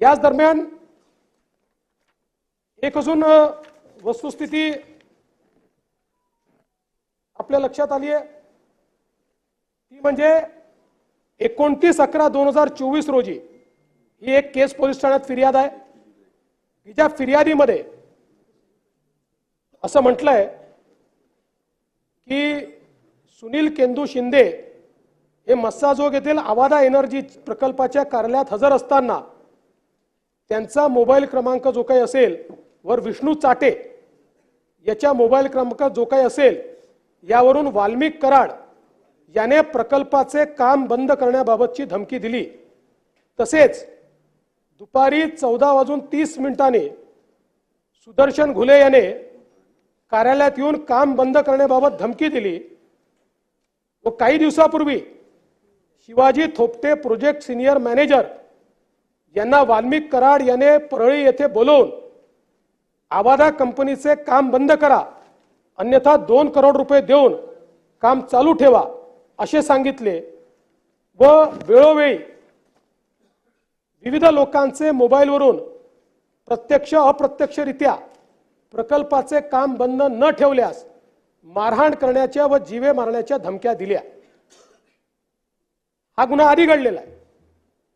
याच दरम्यान एक अजून वस्तुस्थिती आपल्या लक्षात आली आहे. ती म्हणजे एकोणतीस अकरा दोन हजार चोवीस रोजी ही एक केस पोलीस ठाण्यात फिर्याद आहे. की ज्या फिर्यादीमध्ये असं म्हटलंय की सुनील केंदू शिंदे हे मस्साजोग येथील आवादा एनर्जी प्रकल्पाच्या कार्यालयात हजर असताना त्यांचा मोबाईल क्रमांक जो काही असेल वर विष्णू चाटे याच्या मोबाईल क्रमांक जो काही असेल यावरून वाल्मिक कराड याने प्रकल्पाचे काम बंद करण्याबाबतची धमकी दिली. तसेच दुपारी चौदा वाजून तीस मिनिटांनी सुदर्शन घुले याने कार्यालयात येऊन काम बंद करण्याबाबत धमकी दिली. व काही दिवसापूर्वी Shivaji Thopate project senior manager यांना वाल्मिक कराड याने परळी येथे बोलवून आवादा कंपनीचे काम बंद करा. अन्यथा दोन करोड रुपये देऊन काम चालू ठेवा असे सांगितले व वेळोवेळी विविध लोकांचे मोबाईलवरून प्रत्यक्ष अप्रत्यक्षरित्या प्रकल्पाचे काम बंद न ठेवल्यास मारहाण करण्याच्या व जीवे मारण्याच्या धमक्या दिल्या. हा गुन्हा आधी घडलेला आहे.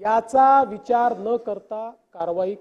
याचा विचार न करता कारवाई